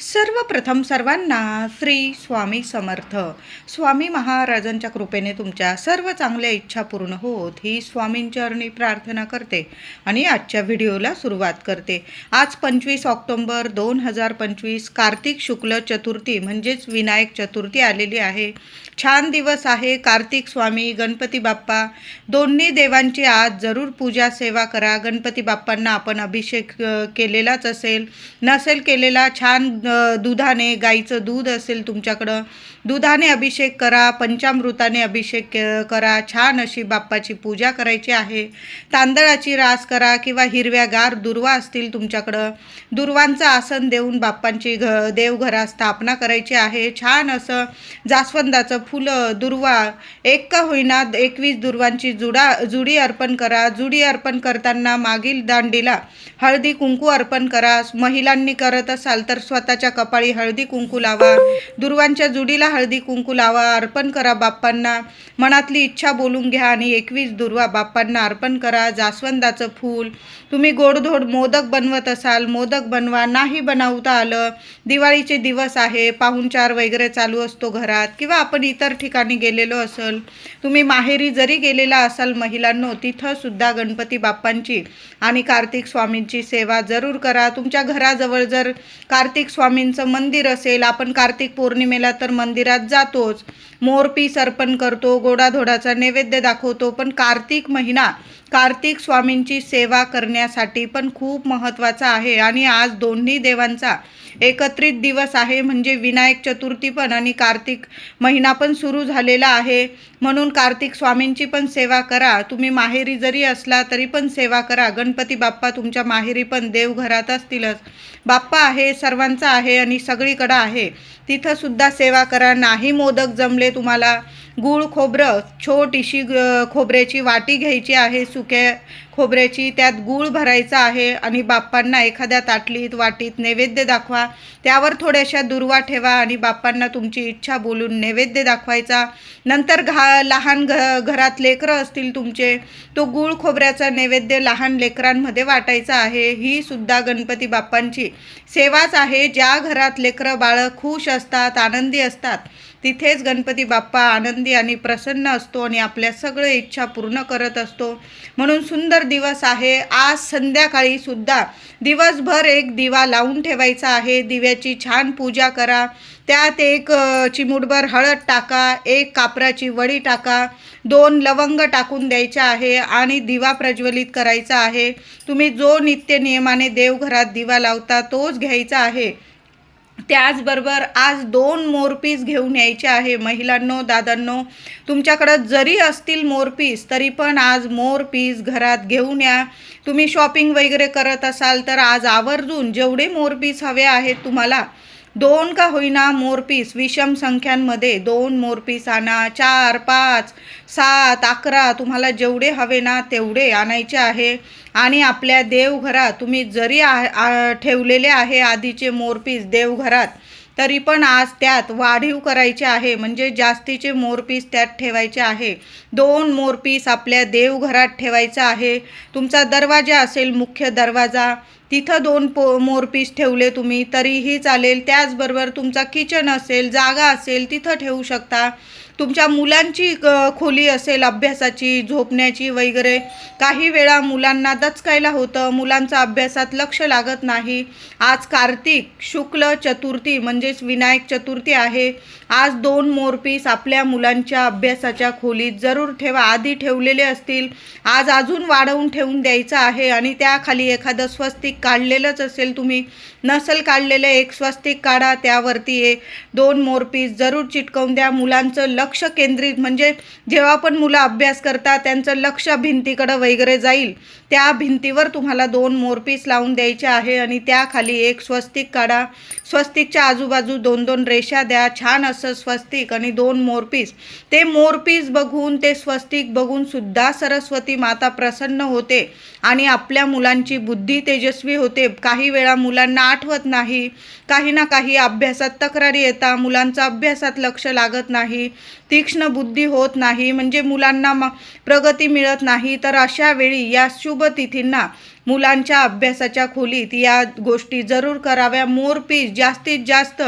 सर्वप्रथम सर्वांना श्री स्वामी समर्थ. स्वामी महाराजांच्या कृपेने तुमच्या सर्व चांगल्या इच्छा पूर्ण होत ही स्वामींचरणी प्रार्थना करते आणि आजच्या व्हिडिओला सुरुवात करते. आज पंचवीस ऑक्टोंबर दोन हजार पंचवीस कार्तिक शुक्ल चतुर्थी म्हणजेच विनायक चतुर्थी आलेली आहे. छान दिवस आहे. कार्तिक स्वामी गणपती बाप्पा. दोन्ही देवांची आज जरूर पूजा सेवा करा. गणपती बाप्पांना आपण अभिषेक केलेलाच असेल. नसेल केलेला छान दुधाने गाईचं दूध असेल तुमच्याकडं. दुधाने अभिषेक करा पंचामृताने अभिषेक करा. छान अशी बाप्पाची पूजा करायची आहे. तांदळाची रास करा किंवा हिरव्यागार दुर्वा असतील तुमच्याकडं. दुर्वांचं आसन देऊन बाप्पांची घ देवघरात स्थापना करायची आहे. छान असं जास्वंदाचं फुलं दुर्वा एक का होईना एकवीस दुर्वांची जुडा जुडी अर्पण करा. जुडी अर्पण करताना मागील दांडीला हळदी कुंकू अर्पण करा. महिलांनी करत असाल तर स्वतःच्या कपाळी हळदी कुंकू लावा. दुर्वांच्या जुडीला हळदी कुंकू लावा. अर्पण करा बाप्पांना. मनातली इच्छा बोलून घ्या आणि एकवीस दुर्वा बाप्पांना अर्पण करा. जास्वंदाचं फूल. तुम्ही गोडधोड मोदक बनवत असाल. मोदक बनवा. नाही बनवता आलं. दिवाळीचे दिवस आहे. पाहुणचार वगैरे चालू असतो घरात. किंवा आपण इतर ठिकाणी गेलेलो असेल तुम्ही माहेरी जरी गेलेला असाल महिलांनो तिथं सुद्धा गणपती बाप्पांची आणि कार्तिक स्वामींची सेवा जरूर करा. तुमच्या घराजवळ जर कार्तिक स्वामींचं मंदिर असेल आपण कार्तिक पौर्णिमेला तर मंदिरात जातोच. मोरपीस अर्पण करतो गोडाधोडाचा नैवेद्य दाखवतो पण कार्तिक महिना कार्तिक स्वामींची सेवा करण्यासाठी पण खूप महत्त्वाचा आहे. आणि आज दोन्ही देवांचा एकत्रित दिवस आहे म्हणजे विनायक चतुर्थी पण आणि कार्तिक महिना पण सुरू झालेला आहे. म्हणून कार्तिक स्वामींची पण सेवा करा. तुम्ही माहेरी जरी असला तरी पण सेवा करा. गणपती बाप्पा तुमच्या माहेरी पण देवघरात असतीलच. बाप्पा आहे सर्वांचा आहे आणि सगळीकडं आहे. तिथंसुद्धा सेवा करा. नाही मोदक जमले तुम्हाला गूळ खोबरं छोटीशी ग- खोबऱ्याची वाटी घ्यायची आहे सुक्या खोबऱ्याची त्यात गूळ भरायचा आहे आणि बाप्पांना एखाद्या ताटलीत वाटीत नैवेद्य दाखवा. त्यावर थोड्याशा दुर्वा ठेवा आणि बाप्पांना तुमची इच्छा बोलून नैवेद्य दाखवायचा. नंतर घा लहान घ घरात लेकरं असतील तुमचे तो गूळ खोबऱ्याचा नैवेद्य लहान लेकरांमध्ये वाटायचा आहे. ही सुद्धा गणपती बाप्पांची सेवाच आहे. ज्या घरात लेकरं बाळं खुश असतात आनंदी असतात तिथेच गणपती बाप्पा आनंदी आणि प्रसन्न असतो आणि आपल्या सगळे इच्छा पूर्ण करत असतो. म्हणून सुंदर दिवस आहे. आज संध्याकाळी सुद्धा दिवसभर एक दिवा लावून ठेवायचा आहे. दिव्याची छान पूजा करा. त्यात एक चिमुटभर चिमूटभर हळद टाका एक कापराची वडी टाका दोन लवंग टाकून द्यायच्या आहे आणि दिवा प्रज्वलित करायचा आहे. तुम्ही जो नित्य नियमाने देवघरात दिवा लावता तोच घ्यायचा आहे. त्याचबरोबर आज दोन मोरपीस घेऊन यायचे आहे. महिलांनो दादांनो तुमच्याकडं जरी असतील मोरपीस तरी पण आज मोरपीस घरात घेऊन या. तुम्ही शॉपिंग वगैरे करत असाल तर आज आवर्जून जेवढे मोरपीस हवे आहेत तुम्हाला दोन का होईना मोरपीस विषम संख्यांमध्ये दोन मोरपीस आणा. चार पाच सात अकरा तुम्हाला जेवढे हवे ना तेवढे आणायचे आहे. आणि आपल्या देवघरात तुम्ही जरी आ, ठेवलेले आहे आधीचे मोरपीस देवघरात तरी पण आज त्यात वाढीव करायचे आहे. म्हणजे जास्तीचे मोरपीस त्यात ठेवायचे आहे. दोन मोरपीस आपल्या देवघरात ठेवायचा आहे. तुमचा दरवाजा असेल मुख्य दरवाजा. तिथं दोन पो मोरपीस ठेवले तुम्ही तरीही चालेल. त्याचबरोबर तुमचा किचन असेल जागा असेल तिथं ठेवू शकता. तुमच्या मुलांची खोली असेल अभ्यासाची झोपण्याची वगैरे काही वेळा मुलांना दचकायला होतं. मुलांचं अभ्यासात लक्ष लागत नाही. आज कार्तिक शुक्ल चतुर्थी म्हणजेच विनायक चतुर्थी आहे. आज दोन मोरपीस आपल्या मुलांच्या अभ्यासाच्या खोलीत जरूर ठेवा. आधी ठेवलेले असतील. आज अजून वाढवून ठेवून द्यायचं आहे आणि त्याखाली एखादं स्वस्तिक काढलेलंच असेल तुम्ही. नसल काढलेलं एक स्वस्तिक काढा त्यावरती हे दोन मोरपीस जरूर चिटकवून द्या. मुलांचं लक्ष केंद्रित म्हणजे जेव्हा पण मुलं अभ्यास करतात त्यांचं लक्ष भिंतीकडं वगैरे जाईल. त्या भिंतीवर तुम्हाला दोन मोरपीस लावून द्यायचे आहे आणि त्याखाली एक स्वस्तिक काढा. स्वस्तिकच्या आजूबाजू दोन दोन रेषा द्या. छान असं स्वस्तिक आणि दोन मोरपीस ते मोरपीस बघून ते स्वस्तिक बघून सुद्धा सरस्वती माता प्रसन्न होते आणि आपल्या मुलांची बुद्धी तेजस्वी यशस्वी होते. काही वेळा मुलांना आठवत नाही. काही ना काही अभ्यासात तक्रारी येतात मुलांचा अभ्यासात लक्ष लागत नाही. तीक्ष्ण बुद्धी होत नाही. म्हणजे मुलांना म प्रगती मिळत नाही. तर अशा वेळी या शुभ तिथींना मुलांच्या अभ्यासाच्या खोलीत या गोष्टी जरूर कराव्या. मोरपीस जास्तीत जास्त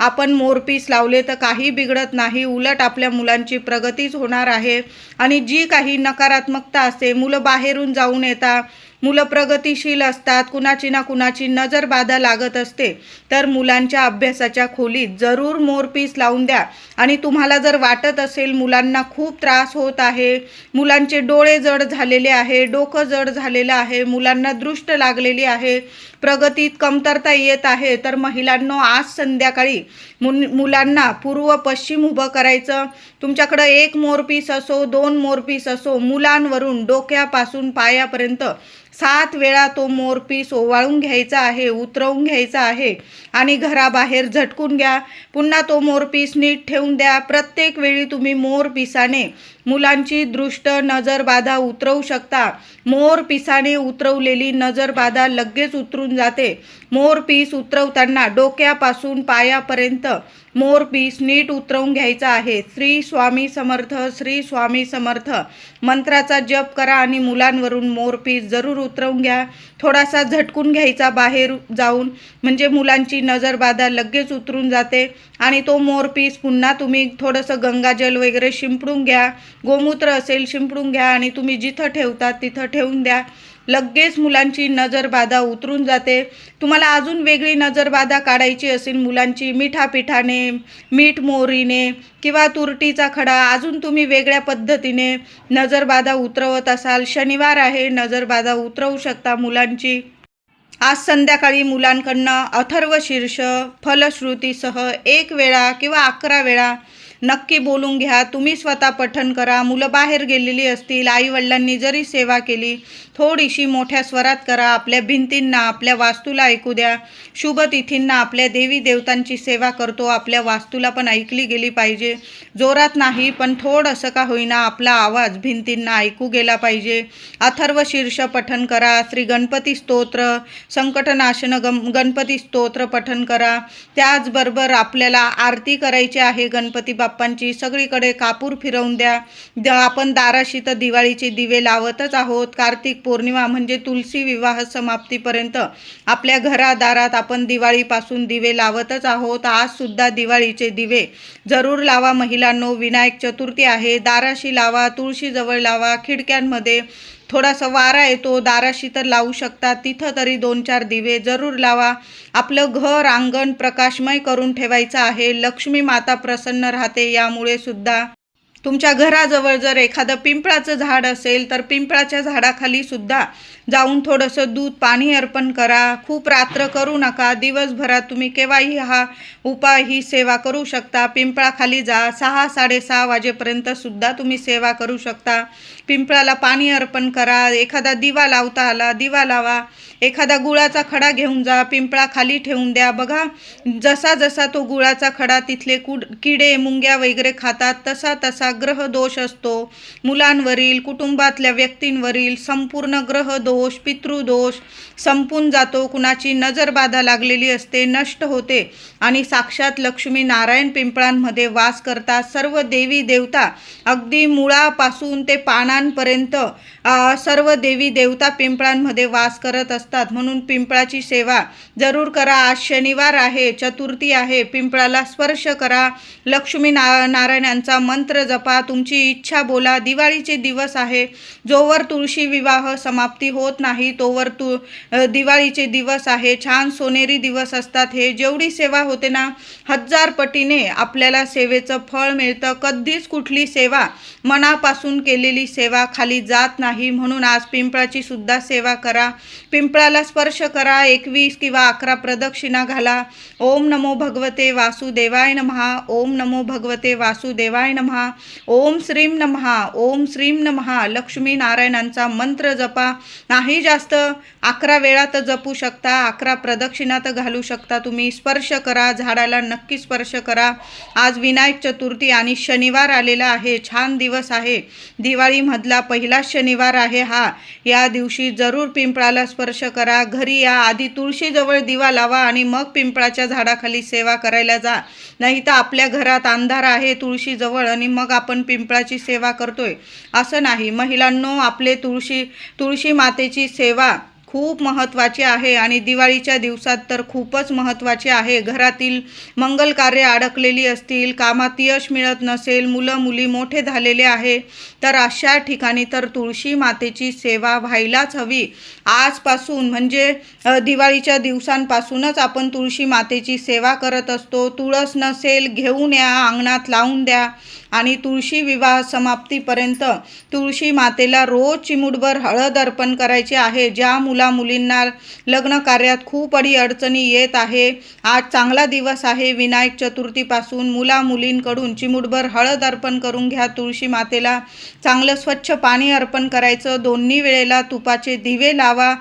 आपण मोरपीस लावले तर काही बिघडत नाही. उलट आपल्या मुलांची प्रगतीच होणार आहे. आणि जी काही नकारात्मकता असते मुलं बाहेरून जाऊन येतात मुलं प्रगतिशील असतात कुणाची ना कुणाची नजर बाधा लागत असते. तर मुलांच्या अभ्यासाच्या खोलीत जरूर मोरपीस लावून द्या. आणि तुम्हाला जर वाटत असेल मुलांना खूप त्रास होत आहे मुलांचे डोळे जड झालेले आहे डोकं जड झालेलं आहे मुलांना दृष्ट लागलेली आहे प्रगतीत कमतरता येत आहे तर महिलांनो आज संध्याकाळी मु मुलांना पूर्व पश्चिम उभं करायचं. तुमच्याकडं एक मोरपीस असो दोन मोरपीस असो मुलांवरून डोक्यापासून पायापर्यंत सात वेळा तो मोरपीस ओवाळून घ्यायचा आहे उतरवून घ्यायचा आहे आणि घराबाहेर झटकून घ्या. पुन्हा तो मोरपीस नीट ठेवून द्या. प्रत्येक वेळी तुम्ही मोरपिसाने मुलांची दृष्ट नजरबाधा उतरवू शकता. मोरपिसाने उतरवलेली नजरबाधा लगेच उतरून जाते. मोर पीस उतरवताना डोक्यापासून पायापर्यंत मोर पीस नीट उतरवून घ्यायचा आहे. श्री स्वामी समर्थ श्री स्वामी समर्थ. मंत्राचा जप करा आणि मुलांवरून मोर पीस जरूर उतरवून घ्या. थोडासा झटकून घ्यायचा बाहेर जाऊन. म्हणजे मुलांची नजरबाधा लगेच उतरून जाते. आणि तो मोर पीस पुन्हा तुम्ही थोडंसं गंगाजल वगैरे शिंपडून घ्या. गोमूत्र असेल शिंपडून घ्या आणि तुम्ही जिथं ठेवतात तिथं ठेवून द्या. लगेच मुलांची नजरबाधा उतरून जाते. तुम्हाला अजून वेगळी नजरबाधा काढायची असेल मुलांची मिठापिठाने मीठ मोहरीने किंवा तुरटीचा खडा अजून तुम्ही वेगळ्या पद्धतीने नजरबाधा उतरवत असाल. शनिवार आहे नजरबाधा उतरवू शकता मुलांची. आज संध्याकाळी मुलांकडनं अथर्व शीर्ष फलश्रुतीसह एक वेळा किंवा अकरा वेळा नक्की बोलून घ्या. तुम्ही स्वतः पठण करा. मुलं बाहेर गेलेली असतील आईवडिलांनी जरी सेवा केली थोडीशी मोठ्या स्वरात करा आपल्या भिंतींना आपल्या वास्तूला ऐकू द्या. शुभ तिथींना आपल्या देवी देवतांची सेवा करतो आपल्या वास्तूला पण ऐकली गेली पाहिजे. जोरात नाही पण थोडंसं का होईना आपला आवाज भिंतींना ऐकू गेला पाहिजे. अथर्व शीर्ष पठन करा श्री गणपती स्तोत्र संकटनाशन गम गणपती स्तोत्र पठन करा. त्याचबरोबर आपल्याला आरती करायची आहे गणपती बाप्पांची सगळीकडे कापूर फिरवून द्या. द आपण दाराशी तर दिवाळीचे दिवे लावतच आहोत. कार्तिक पौर्णिमा म्हणजे तुलसी विवाह समाप्तीपर्यंत आपल्या घरादारात आपण दिवाळीपासून दिवे लावतच आहोत. आजसुद्धा दिवाळीचे दिवे जरूर लावा महिलांनो. विनायक चतुर्थी आहे. दाराशी लावा तुळशीजवळ लावा खिडक्यांमध्ये थोडासा वारा येतो. दाराशी तर लावू शकता. तिथं तरी दोन चार दिवे जरूर लावा. आपलं घर अंगण प्रकाशमय करून ठेवायचं आहे. लक्ष्मी माता प्रसन्न राहते. यामुळे सुद्धा तुमच्या घराजवळ जर एखादं पिंपळाचं झाड असेल तर पिंपळाच्या झाडाखाली सुद्धा जाऊन थोडंसं दूध पाणी अर्पण करा. खूप रात्र करू नका. दिवसभरात तुम्ही केव्हाही हा उपाय ही सेवा करू शकता. पिंपळाखाली जा. सहा साडेसहा वाजेपर्यंत सुद्धा तुम्ही सेवा करू शकता. पिंपळाला पाणी अर्पण करा एखादा दिवा लावता आला दिवा लावा एखादा गुळाचा खडा घेऊन जा पिंपळा खाली ठेवून द्या. बघा जसा जसा तो गुळाचा खडा तिथले कुड किडे मुंग्या वगैरे खातात तसा तसा ग्रह दोष असतो. मुलांवरील कुटुंबातल्या व्यक्तींवरील संपूर्ण ग्रह दोष पितृदोष संपून जातो. कुणाची नजरबाधा लागलेली असते नष्ट होते. आणि साक्षात लक्ष्मी नारायण पिंपळांमध्ये वास करतात सर्व देवी देवता अगदी मुळापासून ते पाना अ, सर्व देवी देवता पिंपळांमध्ये वास करत असतात. म्हणून पिंपळाची सेवा जरूर करा. आज शनिवार आहे चतुर्थी आहे. पिंपळाला स्पर्श करा. लक्ष्मी ना नारायणांचा मंत्र जपा. तुमची इच्छा बोला. दिवाळीचे दिवस आहे. जोवर तुळशी विवाह समाप्ती होत नाही तोवर तु दिवाळीचे दिवस आहे. छान सोनेरी दिवस असतात हे. जेवढी सेवा होते ना हजार पटीने आपल्याला सेवेचं फळ मिळतं. कधीच कुठली सेवा मनापासून केलेली सेवा खाली जात नाही म्हणून आज पिंपळाची सुद्धा सेवा करा. पिंपळाला स्पर्श करा. एकवीस किंवा अकरा प्रदक्षिणा घाला. ओम नमो भगवते वासुदेवाय नमहा. ओम नमो भगवते वासुदेवाय नमहा. ओम श्रीम नमहा. ओम श्रीम नमहा. लक्ष्मी नारायणांचा मंत्र जपा. नाही जास्त अकरा वेळा तर जपू शकता. अकरा प्रदक्षिणा तर घालू शकता तुम्ही. स्पर्श करा. झाडाला नक्की स्पर्श करा. आज विनायक चतुर्थी आणि शनिवार आलेला आहे. छान दिवस आहे. दिवाळी मधला पहिला शनिवार आहे हा. या दिवशी जरूर पिंपळाला स्पर्श करा. घरी या. आधी तुळशीजवळ दिवा लावा आणि मग पिंपळाच्या झाडाखाली सेवा करायला जा. नाही तर आपल्या घरात अंधार आहे तुळशीजवळ आणि मग आपण पिंपळाची सेवा करतोय. असं नाही. महिलांनो आपले तुळशी तुळशी मातेची सेवा खूप महत्त्वाचे आहे आणि दिवाळीच्या दिवसात तर खूपच महत्त्वाचे आहे. घरातील मंगल कार्य अडकलेली असतील कामात यश मिळत नसेल मुलं मुली मोठे झालेले आहे तर अशा ठिकाणी तर तुळशी मातेची सेवा व्हायलाच हवी. आजपासून म्हणजे दिवाळीच्या दिवसांपासूनच आपण तुळशी मातेची सेवा करत असतो. तुळस नसेल घेऊन या अंगणात लावून द्या आणि तुळशी विवाह समाप्तीपर्यंत तुळशी मातेला रोज चिमुटभर हळद अर्पण करायची आहे. ज्या मुला मुलींना लग्न कार्यात खूप अडी अडचणी येत आहे. आज चांगला दिवस आहे. विनायक चतुर्थीपासून मुला मुलींकडून चिमुटभर हळद अर्पण करून घ्या. तुळशी मातेला चांगलं स्वच्छ पाणी अर्पण करायचं. दोन्ही वेळेला तुपाचे दिवे लावा.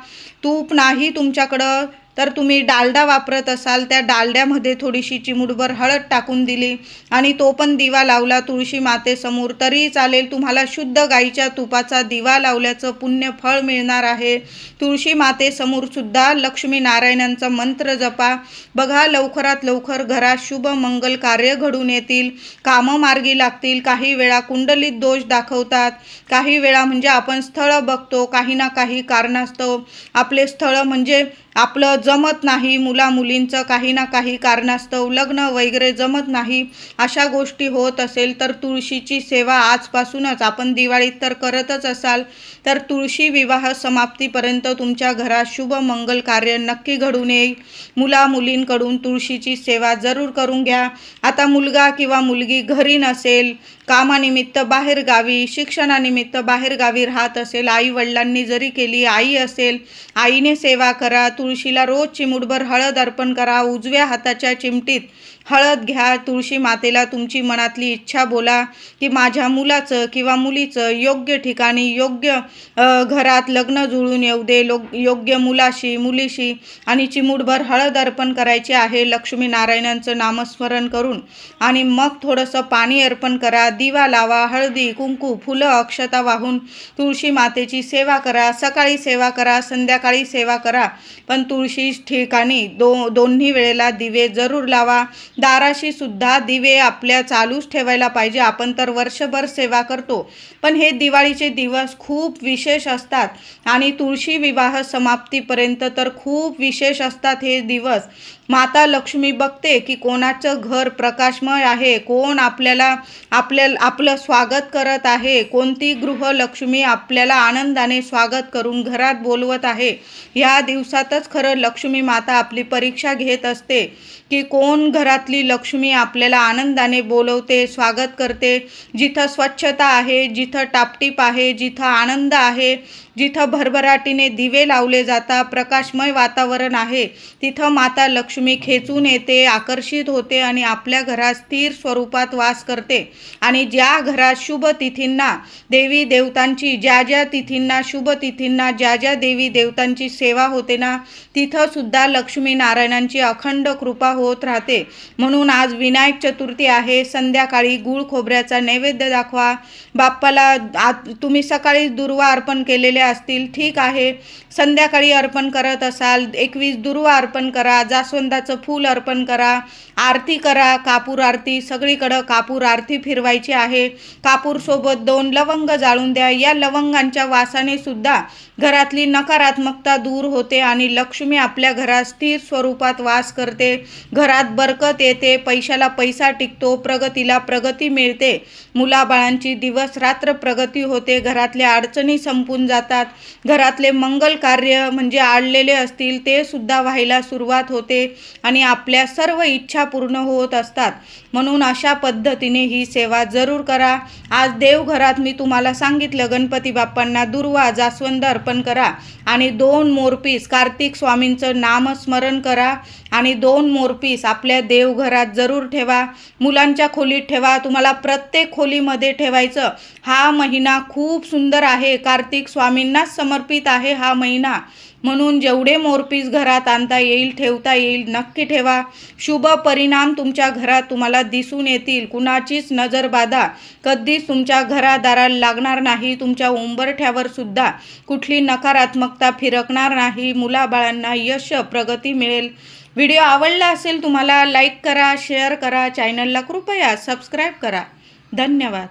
तूप नाही तुमच्याकडं. तर तुम्ही डालडा वापरत असाल त्या डालड्यामध्ये थोडीशी चिमुटभर हळद टाकून दिली आणि तो पण दिवा लावला तुळशी मातेसमोर तरी चालेल तुम्हाला शुद्ध गाईच्या तुपाचा दिवा लावल्याचं पुण्य फळ मिळणार आहे. तुळशी मातेसमोर सुद्धा लक्ष्मी नारायणांचा मंत्र जपा. बघा लवकरात लवकर घरात शुभ मंगल कार्य घडून येतील. कामं मार्गी लागतील. काही वेळा कुंडलीत दोष दाखवतात. काही वेळा म्हणजे आपण स्थळं बघतो काही ना काही कारणास्तव. आपले स्थळं म्हणजे आपलं जमत नाही मुला मुलींचं काही ना काही कारणास्तव लग्न वगैरे जमत नाही अशा गोष्टी होत असेल तर तुळशीची सेवा आजपासूनच. आपण दिवाळीत तर करतच असाल तर तुळशी विवाह समाप्तीपर्यंत तुमच्या घरात शुभ मंगल कार्य नक्की घडून येईल. मुला मुलींकडून तुळशीची सेवा जरूर करून घ्या. आता मुलगा किंवा मुलगी घरी नसेल कामानिमित्त बाहेर गावी शिक्षणानिमित्त बाहेर गावी राहत असेल आई वडिलांनी जरी केली आई असेल आईने सेवा करा तुळशीला रोज चिमुटभर हळद अर्पण करा उजव्या हाताच्या चिमटीत हळद घ्या तुळशी मातेला तुमची मनातली इच्छा बोला की माझ्या मुलाचं किंवा मुलीचं योग्य ठिकाणी योग्य घरात लग्न जुळून येऊ दे लो योग्य मुलाशी मुलीशी आणि चिमुटभर हळद अर्पण करायचे आहे. लक्ष्मी नारायणांचं नामस्मरण करून आणि मग थोडंसं पाणी अर्पण करा दिवा लावा हळदी कुंकू फुलं अक्षता वाहून तुळशी मातेची सेवा करा. सकाळी सेवा करा संध्याकाळी सेवा करा. पण तुळशी ठिकाणी दो दोन्ही वेळेला दिवे जरूर लावा. दाराशी सुद्धा दिवे आपल्या चालूच ठेवायला पाहिजे. आपण तर वर्षभर सेवा करतो. पण हे दिवाळीचे दिवस खूप विशेष असतात. आणि तुळशी विवाह समाप्तीपर्यंत तर खूप विशेष असतात हे दिवस. माता लक्ष्मी बघते की कोणाचं घर प्रकाशमय आहे. कोण आपल्याला आपल्या आपलं स्वागत करत आहे. कोणती गृहलक्ष्मी आपल्याला आनंदाने स्वागत करून घरात बोलवत आहे. या दिवसातच खरं लक्ष्मी माता आपली परीक्षा घेत असते की कोण घरात घरातली लक्ष्मी आपल्याला आनंदाने बोलवते स्वागत करते. जिथं स्वच्छता आहे जिथं टापटीप आहे जिथं आनंद आहे जिथं भरभराटीने दिवे लावले जातात प्रकाशमय वातावरण आहे तिथं माता लक्ष्मी खेचून येते आकर्षित होते आणि आपल्या घरात स्थिर स्वरूपात वास करते. आणि ज्या घरात शुभ तिथींना देवी देवतांची ज्या ज्या तिथींना शुभ तिथींना ज्या ज्या देवी देवतांची सेवा होते ना तिथंसुद्धा लक्ष्मी नारायणांची अखंड कृपा होत राहते. म्हणून आज विनायक चतुर्थी आहे. संध्याकाळी गुळ खोबऱ्याचा नैवेद्य दाखवा. बाप्पाला आत तुम्ही सकाळी दुर्वा अर्पण केलेले असतील ठीक आहे. संध्याकाळी अर्पण करत असाल एकवीस दुर्वा अर्पण करा जास्वंदाचं फूल अर्पण करा आरती करा कापूर आरती सगळीकडं कापूर आरती फिरवायची आहे. कापूरसोबत दोन लवंग जाळून द्या. या लवंगांच्या वासाने सुद्धा घरातली नकारात्मकता दूर होते आणि लक्ष्मी आपल्या घरात स्थिर स्वरूपात वास करते. घरात बरकत येते पैशाला पैसा टिकतो प्रगतीला प्रगती मिळते. मुलाबाळांची दिवस रात्र प्रगती होते घरातल्या अडचणी संपून जातात. घरातले मंगल कार्य म्हणजे आडलेले असतील ते सुद्धा व्हायला सुरुवात होते आणि आपल्या सर्व इच्छा पूर्ण होत असतात. म्हणून अशा पद्धतीने ही सेवा जरूर करा. आज देवघरात मी तुम्हाला सांगितलं गणपती बाप्पांना दुर्वा जास्वंद अर्पण करा आणि दोन मोरपीस कार्तिक स्वामींचं नामस्मरण करा आणि दोन मोरपीस आपल्या देवघरात जरूर ठेवा. मुलांच्या खोलीत ठेवा. तुम्हाला प्रत्येक खोलीमध्ये ठेवायचं. हा महिना खूप सुंदर आहे. कार्तिक स्वामींनाच समर्पित आहे हा महिना. म्हणून जेवढे मोरपीस घरात आणता येईल ठेवता येईल नक्की ठेवा. शुभ परिणाम तुमच्या घरात तुम्हाला दिसून येतील. कुणाचीच नजर बाधा. कधीच तुमच्या घरादाराला लागणार नाही. तुमच्या उंबरठ्यावर सुद्धा कुठली नकारात्मकता फिरकणार नाही. मुलाबाळांना यश प्रगती मिळेल. व्हिडिओ आवडला असेल तुम्हाला लाईक करा शेअर करा चॅनलला कृपया सबस्क्राईब करा. धन्यवाद.